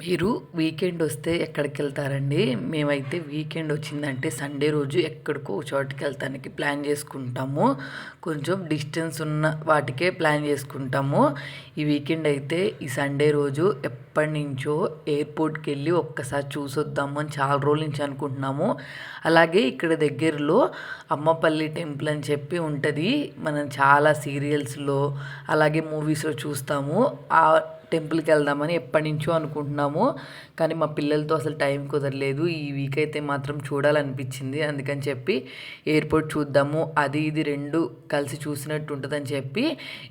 మీరు వీకెండ్ వస్తే ఎక్కడికి వెళ్తారండి? మేమైతే వీకెండ్ వచ్చిందంటే సండే రోజు ఎక్కడికో చోటికి చోటుకి వెళ్తానికి ప్లాన్ చేసుకుంటాము. కొంచెం డిస్టెన్స్ ఉన్న వాటికే ప్లాన్ చేసుకుంటాము. ఈ వీకెండ్ అయితే ఈ సండే రోజు ఎప్పటి నుంచో ఎయిర్పోర్ట్కి వెళ్ళి ఒక్కసారి చూసొద్దాము అని చాలా రోజుల నుంచి అనుకుంటున్నాము. అలాగే ఇక్కడ దగ్గరలో అమ్మపల్లి టెంపుల్ అని చెప్పి ఉంటుంది. మనం చాలా సీరియల్స్లో అలాగే మూవీస్లో చూస్తాము. ఆ టెంపుల్కి వెళ్దామని ఎప్పటి నుంచో అనుకుంటున్నాము. కానీ మా పిల్లలతో అసలు టైం కుదరలేదు. ఈ వీక్ అయితే మాత్రం చూడాలనిపించింది. అందుకని చెప్పి ఎయిర్పోర్ట్ చూద్దాము. అది ఇది రెండు కలిసి చూసినట్టు ఉంటుందని చెప్పి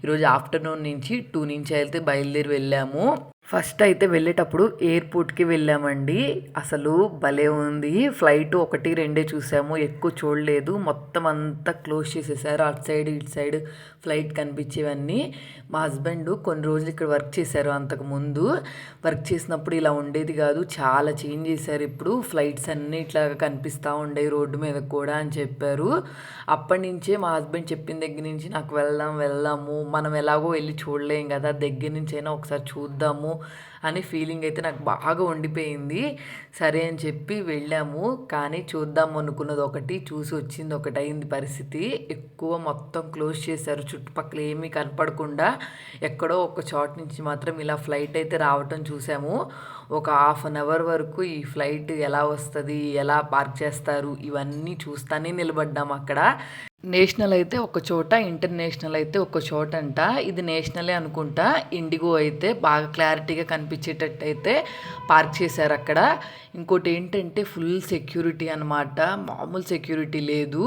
ఈరోజు ఆఫ్టర్నూన్ నుంచి టూ నుంచి అయితే బయలుదేరి వెళ్ళాము. ఫస్ట్ అయితే వెళ్ళేటప్పుడు ఎయిర్పోర్ట్కి వెళ్ళామండి. అసలు భలే ఉంది. ఫ్లైట్ ఒకటి రెండే చూసాము. ఎక్కువ చూడలేదు. మొత్తం అంతా క్లోజ్ చేసేసారు. అటు సైడ్ ఇటు సైడ్ ఫ్లైట్ కనిపించేవన్నీ. మా హస్బెండ్ కొన్ని రోజులు ఇక్కడ వర్క్ చేశారు అంతకు ముందు వర్క్ చేసినప్పుడు ఇలా ఉండేది కాదు. చాలా చేంజ్ చేశారు ఇప్పుడు. ఫ్లైట్స్ అన్నీ ఇట్లా కనిపిస్తూ ఉండేవి రోడ్డు మీద కూడా అని చెప్పారు. అప్పటి నుంచే మా హస్బెండ్ చెప్పిన దగ్గర నుంచి నాకు వెళ్దాం వెళ్దాము. మనం ఎలాగో వెళ్ళి చూడలేం కదా. దగ్గర నుంచి అయినా ఒకసారి చూద్దాము. అని ఫీలింగ్ అయితే నాకు బాగా ఉండిపోయింది. సరే అని చెప్పి వెళ్ళాము. కానీ చూద్దాం అనుకున్నది ఒకటి చూసి వచ్చింది ఒకటి అయింది పరిస్థితి. ఎక్కువ మొత్తం క్లోజ్ చేశారు. చుట్టుపక్కల ఏమీ కనపడకుండా ఎక్కడో ఒక చోట నుంచి మాత్రం ఇలా ఫ్లైట్ అయితే రావటం చూసాము. ఒక హాఫ్ అన్ అవర్ వరకు ఈ ఫ్లైట్ ఎలా వస్తుంది ఎలా పార్క్ చేస్తారు ఇవన్నీ చూస్తానే నిలబడ్డాము అక్కడ. నేషనల్ అయితే ఒక చోట ఇంటర్నేషనల్ అయితే ఒక చోట అంట. ఇది నేషనలే అనుకుంటా. ఇండిగో అయితే బాగా క్లారిటీగా కనిపించేటట్టు అయితే పార్క్ చేశారు అక్కడ. ఇంకోటి ఏంటంటే ఫుల్ సెక్యూరిటీ అనమాట మామూలు సెక్యూరిటీ లేదు.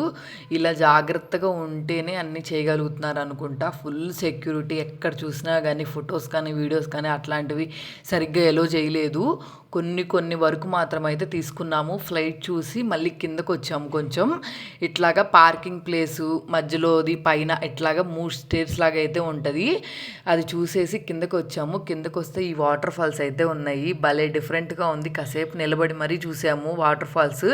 ఇలా జాగ్రత్తగా ఉంటేనే అన్నీ చేయగలుగుతున్నారు అనుకుంటా. ఫుల్ సెక్యూరిటీ ఎక్కడ చూసినా కానీ ఫొటోస్ కానీ వీడియోస్ కానీ అట్లాంటివి సరిగ్గా ఎలో చేయలేదు. కొన్ని కొన్ని వరకు మాత్రం అయితే తీసుకున్నాము. ఫ్లైట్ చూసి మళ్ళీ కిందకు వచ్చాము కొంచెం. ఇట్లాగా పార్కింగ్ ప్లేసు మధ్యలోది పైన ఇట్లాగా మూడు స్టేర్స్ లాగా అయితే ఉంటుంది. అది చూసేసి కిందకు వచ్చాము కిందకు వస్తే ఈ వాటర్ ఫాల్స్ అయితే ఉన్నాయి. భలే డిఫరెంట్గా ఉంది. కాసేపు నిలబడి మరీ చూసాము వాటర్ ఫాల్స్.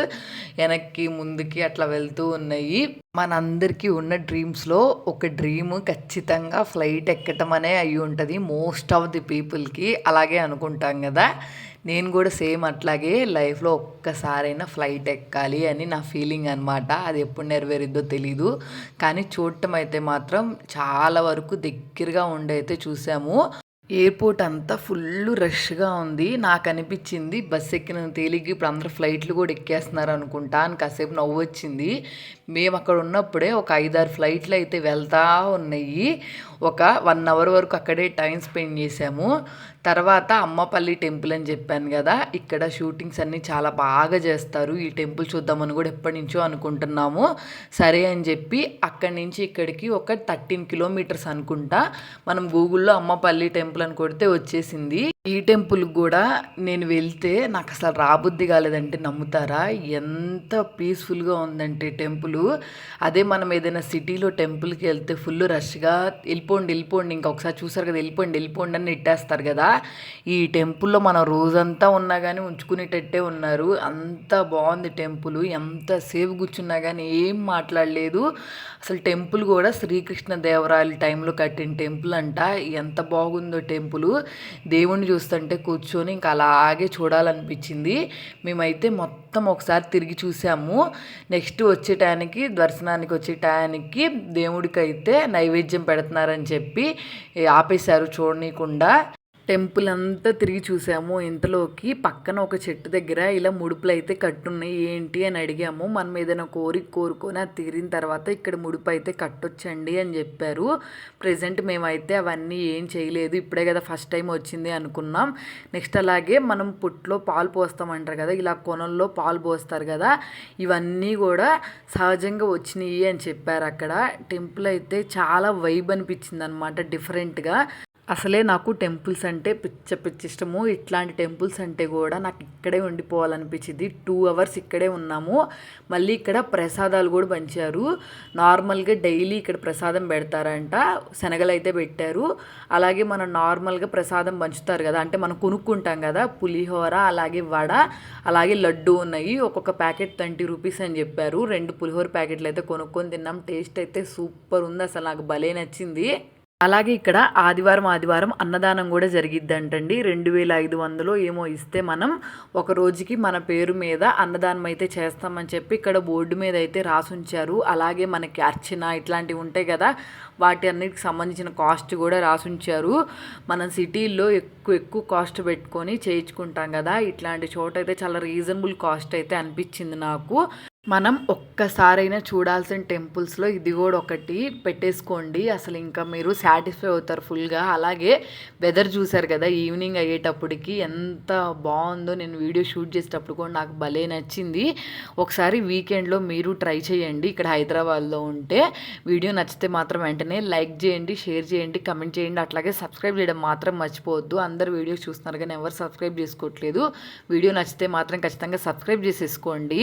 వెనక్కి ముందుకి అట్లా వెళ్తూ ఉన్నాయి. మనందరికీ ఉన్న డ్రీమ్స్లో ఒక డ్రీమ్ ఖచ్చితంగా ఫ్లైట్ ఎక్కటం అనే అయి ఉంటుంది మోస్ట్ ఆఫ్ ది పీపుల్కి అలాగే అనుకుంటాం కదా నేను కూడా సేమ్ అట్లాగే లైఫ్లో ఒక్కసారైనా ఫ్లైట్ ఎక్కాలి అని నా ఫీలింగ్ అనమాట అది ఎప్పుడు నెరవేరిద్దో తెలీదు. కానీ చూడటం అయితే మాత్రం చాలా వరకు దగ్గరగా ఉండైతే చూసాము. ఎయిర్పోర్ట్ అంతా ఫుల్ రష్గా ఉంది. నాకు అనిపించింది బస్ ఎక్కిన తేలిగ్గి ఇప్పుడు అందరు ఫ్లైట్లు కూడా ఎక్కేస్తున్నారు అనుకుంటా అని కాసేపు నవ్వు వచ్చింది. మేము అక్కడ ఉన్నప్పుడే ఒక ఐదారు ఫ్లైట్లు అయితే వెళ్తూ ఉన్నాయి. ఒక వన్ అవర్ వరకు అక్కడే టైం స్పెండ్ చేసాము తర్వాత అమ్మపల్లి టెంపుల్ అని చెప్పాను కదా ఇక్కడ షూటింగ్స్ అన్నీ చాలా బాగా చేస్తారు. ఈ టెంపుల్ చూద్దామని కూడా ఎప్పటి నుంచో అనుకుంటున్నాము. సరే అని చెప్పి అక్కడి నుంచి ఇక్కడికి ఒక థర్టీన్ కిలోమీటర్స్ అనుకుంటా మనం గూగుల్లో అమ్మపల్లి టెంపుల్ అని కొడితే వచ్చేసింది. ఈ టెంపుల్కి కూడా నేను వెళ్తే నాకు అసలు రాబుద్ది కాలేదంటే నమ్ముతారా? ఎంత పీస్ఫుల్గా ఉందంటే టెంపుల్. అదే మనం ఏదైనా సిటీలో టెంపుల్కి వెళ్తే ఫుల్ రష్గా వెళ్ళిపోండి వెళ్ళిపోండి ఇంకొకసారి చూసారు కదా వెళ్ళిపోండి వెళ్ళిపోండి అని నెట్టేస్తారు కదా. ఈ టెంపుల్లో మనం రోజంతా ఉన్నా కానీ ఉంచుకునేటట్టే ఉన్నారు. అంత బాగుంది టెంపుల్. ఎంత సేఫ్ కూర్చున్నా కానీ ఏం మాట్లాడలేదు. అసలు టెంపుల్ కూడా శ్రీకృష్ణ దేవరాయల టైంలో కట్టిన టెంపుల్ అంట. ఎంత బాగుందో టెంపుల్. దేవుణ్ణి చూస్తుంటే కూర్చొని ఇంకా అలాగే చూడాలనిపించింది. మేమైతే మొత్తం ఒకసారి తిరిగి చూసాము. నెక్స్ట్ వచ్చే టయానికి దర్శనానికి వచ్చే టయానికి దేవుడికి అయితే నైవేద్యం పెడుతున్నారని చెప్పి ఆపేశారు చూడనీయకుండా. టెంపుల్ అంతా తిరిగి చూసాము. ఇంతలోకి పక్కన ఒక చెట్టు దగ్గర ఇలా ముడుపులు అయితే కట్టున్నాయి. ఏంటి అని అడిగాము. మనం ఏదైనా కోరిక కోరుకొని అది తీరిన తర్వాత ఇక్కడ ముడుపు అయితే కట్టొచ్చండి అని చెప్పారు. ప్రజెంట్ మేమైతే అవన్నీ ఏం చేయలేదు. ఇప్పుడే కదా ఫస్ట్ టైం వచ్చింది అనుకున్నాం. నెక్స్ట్ అలాగే మనం పుట్లో పాలు పోస్తామంటారు కదా ఇలా కొనల్లో పాలు పోస్తారు కదా ఇవన్నీ కూడా సహజంగా వచ్చినాయి అని చెప్పారు అక్కడ. టెంపుల్ అయితే చాలా వైబ్ అనిపించింది అనమాట డిఫరెంట్గా అసలే నాకు టెంపుల్స్ అంటే పిచ్చ పిచ్చ ఇష్టము. ఇట్లాంటి టెంపుల్స్ అంటే కూడా నాకు ఇక్కడే ఉండిపోవాలనిపించింది. టూ అవర్స్ ఇక్కడే ఉన్నాము. మళ్ళీ ఇక్కడ ప్రసాదాలు కూడా పంచారు. నార్మల్గా డైలీ ఇక్కడ ప్రసాదం పెడతారంట. శనగలు అయితే పెట్టారు. అలాగే మనం నార్మల్గా ప్రసాదం పంచుతారు కదా. అంటే మనం కొనుక్కుంటాం కదా. పులిహోర అలాగే వడ అలాగే లడ్డు ఉన్నాయి. ఒక్కొక్క ప్యాకెట్ ట్వంటీ రూపీస్ అని చెప్పారు. రెండు పులిహోర ప్యాకెట్లు అయితే కొనుక్కొని తిన్నాం. టేస్ట్ అయితే సూపర్ ఉంది. అసలు నాకు భలే నచ్చింది. అలాగే ఇక్కడ ఆదివారం ఆదివారం అన్నదానం కూడా జరిగిద్దంటండి. రెండు వేల ఐదు వందలు ఏమో ఇస్తే మనం ఒక రోజుకి మన పేరు మీద అన్నదానం అయితే చేస్తామని చెప్పి ఇక్కడ బోర్డు మీద అయితే రాసుంచారు. అలాగే మనకి అర్చన ఇట్లాంటివి ఉంటాయి కదా వాటి అన్నిటికి సంబంధించిన కాస్ట్ కూడా రాసుంచారు. మనం సిటీల్లో ఎక్కువ ఎక్కువ కాస్ట్ పెట్టుకొని చేయించుకుంటాం కదా ఇట్లాంటి చోట అయితే చాలా రీజనబుల్ కాస్ట్ అయితే అనిపించింది నాకు. మనం ఒక్కసారైనా చూడాల్సిన టెంపుల్స్లో ఇది కూడా ఒకటి పెట్టేసుకోండి. అసలు ఇంకా మీరు సాటిస్ఫై అవుతారు ఫుల్గా. అలాగే వెదర్ చూసారు కదా ఈవినింగ్ అయ్యేటప్పటికి ఎంత బాగుందో. నేను వీడియో షూట్ చేసేటప్పుడు కూడా నాకు భలే నచ్చింది. ఒకసారి వీకెండ్లో మీరు ట్రై చేయండి. ఇక్కడ హైదరాబాద్లో ఉంటే వీడియో నచ్చితే మాత్రం వెంటనే లైక్ చేయండి షేర్ చేయండి కమెంట్ చేయండి. అట్లాగే సబ్స్క్రైబ్ చేయడం మాత్రం మర్చిపోవద్దు. అందరు వీడియోస్ చూస్తున్నారు కానీ ఎవరు సబ్స్క్రైబ్ చేసుకోవట్లేదు. వీడియో నచ్చితే మాత్రం ఖచ్చితంగా సబ్స్క్రైబ్ చేసేసుకోండి.